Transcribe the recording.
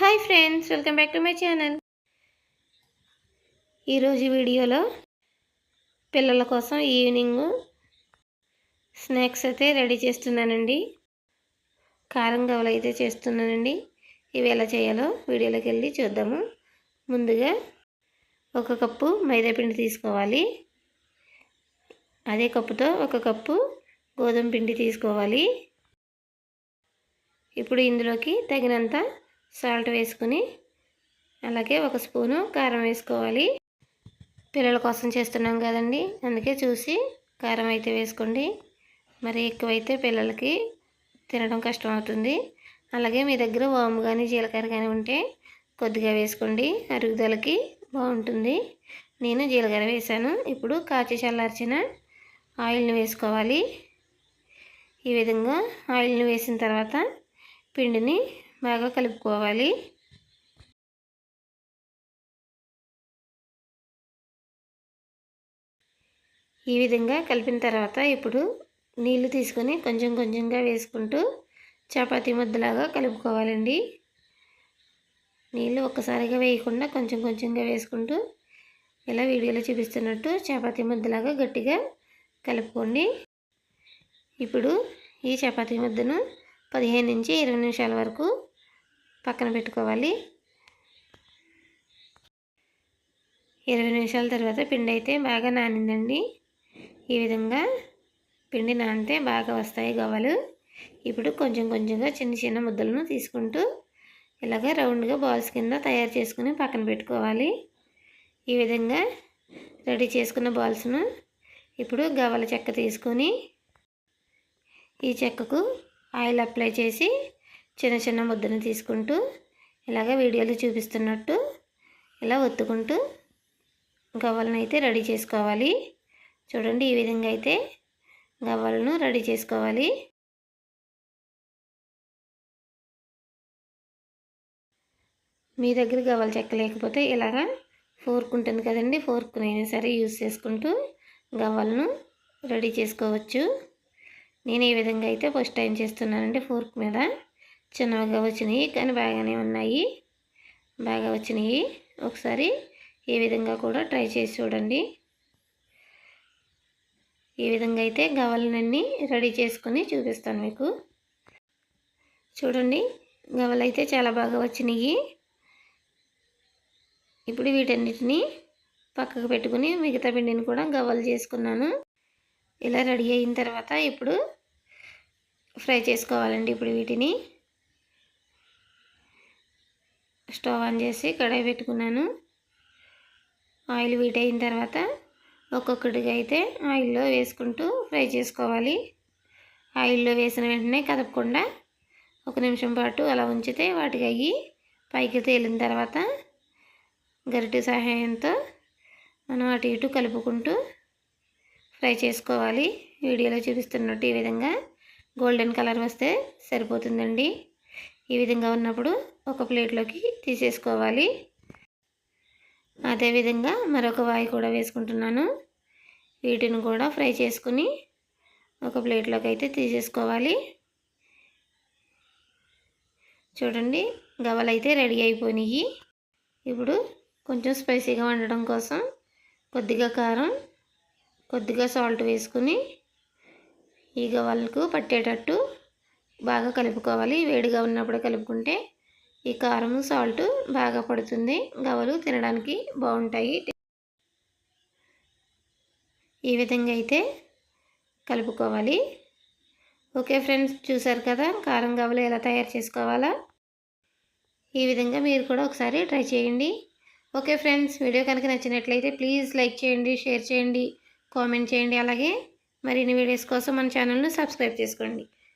Hi friends welcome back to my channel. ఈరోజు వీడియోలో పిల్లల కోసం ఈవినింగ్ స్నాక్స్ అయితే రెడీ చేస్తున్నానండి. కారం గవలు అయితే చేస్తున్నానండి. ఇవి ఎలా చేయాలో వీడియోలోకి వెళ్ళి చూద్దాము. ముందుగా ఒక కప్పు మైదాపిండి తీసుకోవాలి. అదే కప్పుతో ఒక కప్పు గోధుమ పిండి తీసుకోవాలి. ఇప్పుడు ఇందులోకి తగినంత సాల్ట్ వేసుకుని అలాగే ఒక స్పూను కారం వేసుకోవాలి. పిల్లల కోసం చేస్తున్నాం కదండి. అందుకే చూసి కారం అయితే వేసుకోండి. మరి ఎక్కువైతే పిల్లలకి తినడం కష్టం అవుతుంది. అలాగే మీ దగ్గర వాము కానీ జీలకర్ర కానీ ఉంటే కొద్దిగా వేసుకోండి. అరుగుదలకి బాగుంటుంది. నేను జీలకర్ర వేసాను. ఇప్పుడు కాచి చల్లార్చిన ఆయిల్ని వేసుకోవాలి. ఈ విధంగా ఆయిల్ని వేసిన తర్వాత పిండిని బాగా కలుపుకోవాలి. ఈ విధంగా కలిపిన తర్వాత ఇప్పుడు నీళ్ళు తీసుకొని కొంచెం కొంచెంగా వేసుకుంటూ చపాతీ ముద్దలాగా కలుపుకోవాలండి. నీళ్ళు ఒక్కసారిగా వేయకుండా కొంచెం కొంచెంగా వేసుకుంటూ ఇలా వీడియోలో చూపిస్తున్నట్టు చపాతీ ముద్దలాగా గట్టిగా కలుపుకోండి. ఇప్పుడు ఈ చపాతీ ముద్దను పదిహేను నుంచి ఇరవై నిమిషాల వరకు పక్కన పెట్టుకోవాలి. ఇరవై నిమిషాల తర్వాత పిండి అయితే బాగా నానిందండి. ఈ విధంగా పిండి నానితే బాగా వస్తాయి గవ్వలు. ఇప్పుడు కొంచెం కొంచెంగా చిన్న చిన్న ముద్దలను తీసుకుంటూ ఇలాగ రౌండ్గా బాల్స్ కింద తయారు చేసుకుని పక్కన పెట్టుకోవాలి. ఈ విధంగా రెడీ చేసుకున్న బాల్స్ను ఇప్పుడు గవ్వల చెక్క తీసుకొని ఈ చెక్కకు ఆయిల్ అప్లై చేసి చిన్న చిన్న ముద్దను తీసుకుంటూ ఇలాగ వీడియోలో చూపిస్తున్నట్టు ఇలా ఒత్తుకుంటూ గవ్వలను అయితే రెడీ చేసుకోవాలి. చూడండి ఈ విధంగా అయితే గవ్వలను రెడీ చేసుకోవాలి. మీ దగ్గర గవ్వలు చెక్క లేకపోతే ఇలాగా ఫోర్క్ ఉంటుంది కదండి ఫోర్క్నైనా సరే యూస్ చేసుకుంటూ గవ్వలను రెడీ చేసుకోవచ్చు. నేను ఈ విధంగా అయితే ఫస్ట్ టైం చేస్తున్నానండి ఫోర్క్ మీద. చిన్నగా వచ్చినాయి కానీ బాగానే ఉన్నాయి. బాగా వచ్చినాయి. ఒకసారి ఈ విధంగా కూడా ట్రై చేసి చూడండి. ఈ విధంగా అయితే గవలనన్నీ రెడీ చేసుకొని చూపిస్తాను మీకు. చూడండి గవలు అయితే చాలా బాగా వచ్చినాయి. ఇప్పుడు వీటన్నిటిని పక్కకు పెట్టుకుని మిగతా పిండిని కూడా గవ్వలు చేసుకున్నాను. ఇలా రెడీ అయిన తర్వాత ఇప్పుడు ఫ్రై చేసుకోవాలండి ఇప్పుడు వీటిని. స్టవ్ ఆన్ చేసి కడాయి పెట్టుకున్నాను. ఆయిల్ వీట్ అయిన తర్వాత ఒక్కొక్కటిగా అయితే ఆయిల్లో వేసుకుంటూ ఫ్రై చేసుకోవాలి. ఆయిల్లో వేసిన వెంటనే కదపకుండా ఒక నిమిషం పాటు అలా ఉంచితే వాటికి అయ్యి పైకి తేలిన తర్వాత గరిటె సహాయంతో మనం అటు ఇటు కలుపుకుంటూ ఫ్రై చేసుకోవాలి. వీడియోలో చూపిస్తున్నట్టు ఈ విధంగా గోల్డెన్ కలర్ వస్తే సరిపోతుందండి. ఈ విధంగా ఉన్నప్పుడు ఒక ప్లేట్లోకి తీసేసుకోవాలి. అదేవిధంగా మరొక వాయి కూడా వేసుకుంటున్నాను. వీటిని కూడా ఫ్రై చేసుకుని ఒక ప్లేట్లోకి అయితే తీసేసుకోవాలి. చూడండి గవలు అయితే రెడీ అయిపోయినాయి. ఇప్పుడు కొంచెం స్పైసీగా వండడం కోసం కొద్దిగా కారం కొద్దిగా సాల్ట్ వేసుకుని ఈ గవలకు పట్టేటట్టు బాగా కలుపుకోవాలి. వేడిగా ఉన్నప్పుడు కలుపుకుంటే ఈ కారం సాల్ట్ బాగా పడుతుంది. గవలు తినడానికి బాగుంటాయి. ఈ విధంగా అయితే కలుపుకోవాలి. ఓకే ఫ్రెండ్స్ చూసారు కదా కారం గవలు ఎలా తయారు చేసుకోవాలా? ఈ విధంగా మీరు కూడా ఒకసారి ట్రై చేయండి. ఓకే ఫ్రెండ్స్ వీడియో కనుక నచ్చినట్లయితే ప్లీజ్ లైక్ చేయండి షేర్ చేయండి కామెంట్ చేయండి. అలాగే మరిన్ని వీడియోస్ కోసం మన ఛానల్ను సబ్స్క్రైబ్ చేసుకోండి.